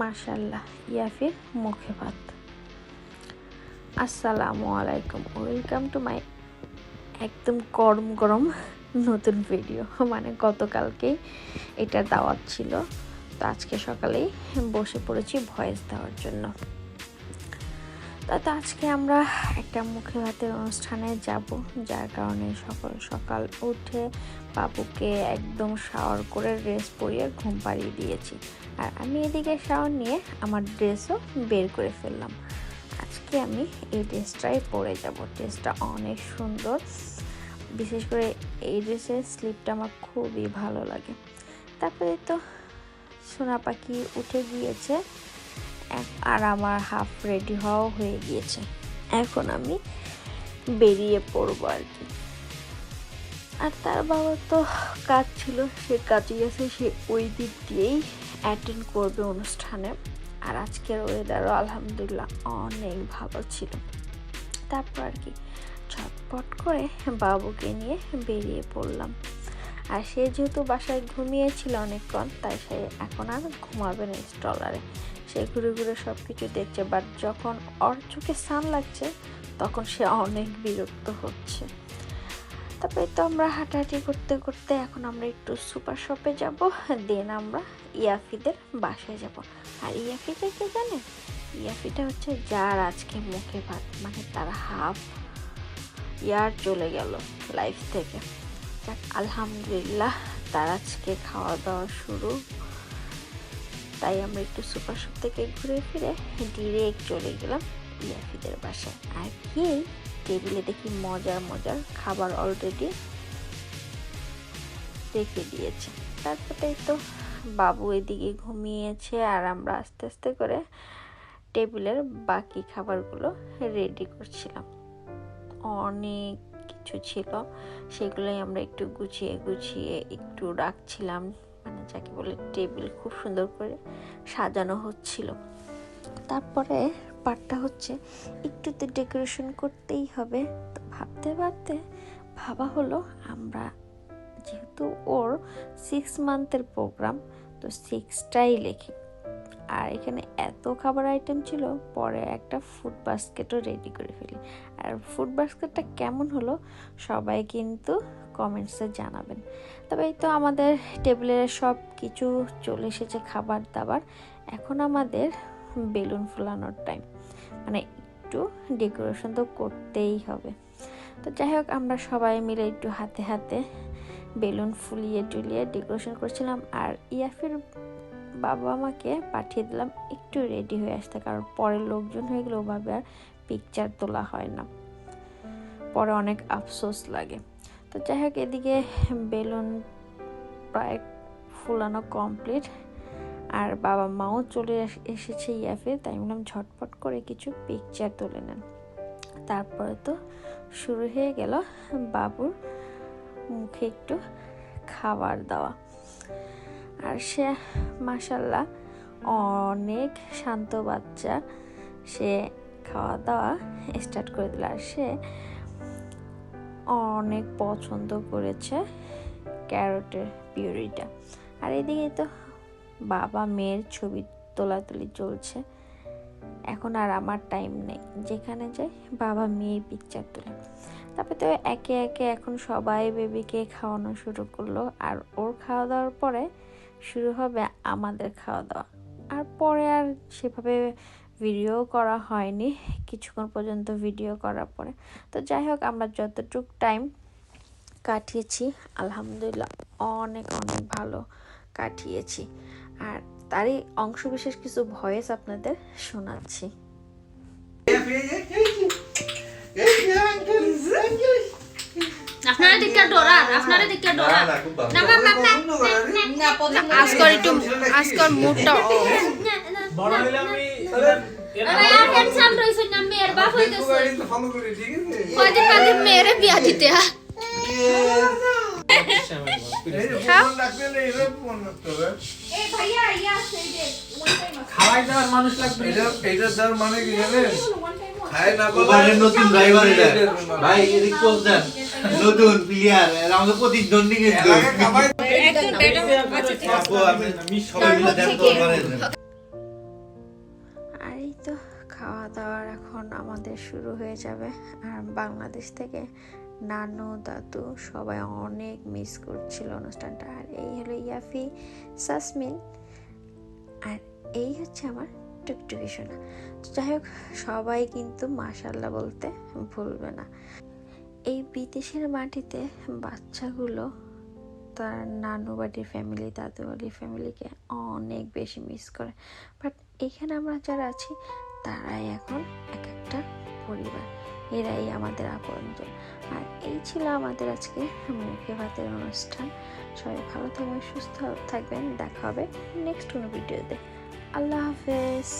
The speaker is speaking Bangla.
মাশাল্লাহ ইয়াফির মুখে ভাত। আসসালামু আলাইকুম, ওয়েলকাম টু মাই একদম গরম গরম নতুন ভিডিও। মানে গতকালকেই এটা দাওয়াত ছিল। তো আজকে সকালেই বসে পড়েছি ভয়েস দেওয়ার জন্য। তা তো আজকে আমরা একটা মুখে ভাতের অনুষ্ঠানে যাব, যার কারণে সকাল সকাল উঠে বাবুকে একদম শাওয়ার করে ড্রেস পরিয়ে ঘুম পাড়িয়ে দিয়েছি। আর আমি এদিকে শাওয়ার নিয়ে আমার ড্রেসও বের করে ফেললাম। আজকে আমি এই ড্রেসটাই পরে যাব। ড্রেসটা অনেক সুন্দর। বিশেষ করে এই ড্রেসের স্লিপটা আমার খুবই ভালো লাগে। তারপরে তো সোনা পাখি উঠে গিয়েছে। আর আমার হাফ রেডি হওয়াও হয়ে গিয়েছে। এখন আমি বেরিয়ে পড়ব আর কি। আর তার বাবা তো কাজ ছিল, সে কাজে গেছে সে ওই দিক দিয়েই অ্যাটেন্ড করবে অনুষ্ঠানে। আর আজকের ওয়েদারও আলহামদুলিল্লাহ অনেক ভালো ছিল। তারপর আর কি ছটপট করে বাবুকে নিয়ে বেরিয়ে পড়লাম। আর সে যেহেতু বাসায় ঘুমিয়েছিল অনেকক্ষণ, তাই সে এখন আর ঘুমাবে না স্টলারে সে ঘুরে ঘুরে সব কিছু দেখছে বাট যখন ওর চোখে সান লাগছে, তখন সে অনেক বিরক্ত হচ্ছে। তারপরে তো আমরা হাঁটাহাঁটি করতে করতে এখন আমরা একটু সুপার শপে যাব দেন আমরা ইয়াফিদের বাসায় যাব। আর ইয়াফিটা কে জানে? ইয়াফিটা হচ্ছে যার আজকে মুখে ভাত মানে তার হাফ ইয়ার চলে গেল লাইফ থেকে। যাক, আলহামদুলিল্লাহ, তার আজকে খাওয়া দাওয়া শুরু। তাই আমরা একটু সুপার শপ থেকে ঘুরে ফিরে ডিরেক্ট চলে গেলাম ইয়াফিদের বাসায়। আর গিয়েই টেবিলে দেখি মজার মজার খাবার অলরেডি রেখে দিয়েছে। তারপরেই তো বাবু এদিকে ঘুমিয়েছে আর আমরা আস্তে আস্তে করে টেবিলের বাকি খাবারগুলো রেডি করছিলাম। অনেক কিছু ছিল, সেগুলোই আমরা একটু গুছিয়ে গুছিয়ে একটু রাখছিলাম। মানে যাকে বলে টেবিল খুব সুন্দর করে সাজানো হচ্ছিল। তারপরে পার্টটা হচ্ছে একটু তো ডেকোরেশন করতেই হবে। তো ভাবতে ভাবতে ভাবা হলো আমরা যেহেতু ওর সিক্স মান্থের প্রোগ্রাম তো সিক্সটাই লেখি। আর এখানে এত খাবার আইটেম ছিল, পরে একটা ফুড বাস্কেটও রেডি করে ফেলি। আর ফুড বাস্কেটটা কেমন হলো, সবাই কিন্তু কমেন্টসে জানাবেন। তবে এই তো আমাদের টেবিলের সব কিছু চলে এসেছে খাবার দাবার। এখন আমাদের বেলুন ফোলানোর টাইম মানে একটু ডেকোরেশন তো করতেই হবে। তো যাই হোক, আমরা সবাই মিলে একটু হাতে হাতে বেলুন ফুলিয়ে টুলিয়ে ডেকোরেশন করছিলাম। আর ইয়াফির বাবা আমাকে পাঠিয়ে দিলাম, একটু রেডি হয়ে আসতে। কারণ পরে লোকজন হয়ে গেলে ওভাবে আর পিকচার তোলা হয় না। পরে অনেক আফসোস লাগে। তো যাই হোক, এদিকে বেলুন প্রায় ফুলানো কমপ্লিট আর বাবা মাও চলে এস- এসেছে ইয়াফে তাই বললাম ঝটপট করে কিছু পিকচার তুলে নেন। তারপরে তো শুরু হয়ে গেল বাবুর মুখে একটু খাবার দেওয়া। আর সে মাসাল্লাহ অনেক শান্ত বাচ্চা। সে খাওয়া দাওয়া স্টার্ট করে দিল আর সে অনেক পছন্দ করেছে ক্যারটের পিউরিটা। আর এদিকে তো বাবা মেয়ের ছবি তোলাতুলি চলছে। এখন আর আমার টাইম নেই। যেখানে যাই, বাবা মেয়ে পিকচার তোলে। তারপরে তো একে একে এখন সবাই বেবিকে খাওয়ানো শুরু করল। আর ওর খাওয়া দাওয়ার পরে শুরু হবে আমাদের খাওয়া দাওয়া আর পরে আর সেভাবে ভিডিও করা হয়নি কিছুক্ষণ পর্যন্ত ভিডিও করার পরে তো যাই হোক আমরা যতটুক টাইম কাটিয়েছি আলহামদুলিল্লাহ অনেক অনেক ভালো কাটিয়েছি আর তারই অংশ বিশেষ কিছু ভয়েস আপনাদের শোনাচ্ছি আপনারা দিকে ডরান আপনারা দিকে ডরান না মা মা আজকের একটু আজকের মুডটা বড় হইলে আমি মেয়ের বিয়া দিতে হ্যাঁ? এই ভাইয়া আছে এই যে ওয়ান খাওয়াই দেওয়ার মানুষ লাগবে। মানে কি জানেন? আর এই তো খাওয়া দাওয়ার এখন আমাদের শুরু হয়ে যাবে। আর বাংলাদেশ থেকে নানু দাদু সবাই অনেক মিস করছিল অনুষ্ঠানটা। আর এই হলো ইয়াফি সাসমিন। আর এই হচ্ছে আমার টুকটুকি শোনা তো যাই হোক, সবাই কিন্তু মাশাল্লাহ বলতে ভুলবে না। এই বিদেশের মাটিতে বাচ্চাগুলো তার নানু বাড়ির ফ্যামিলি দাদু বাড়ির ফ্যামিলিকে অনেক বেশি মিস করে। বাট এখানে আমরা যারা আছি, তারাই এখন এক একটা পরিবার। এরাই আমাদের আপনজন। আর এই ছিল আমাদের আজকে মুখে ভাতের অনুষ্ঠান। সবাই ভালো থাকবেন, সুস্থ থাকবেন। দেখা হবে নেক্সট কোনো ভিডিওতে আল্লাহ হাফেজ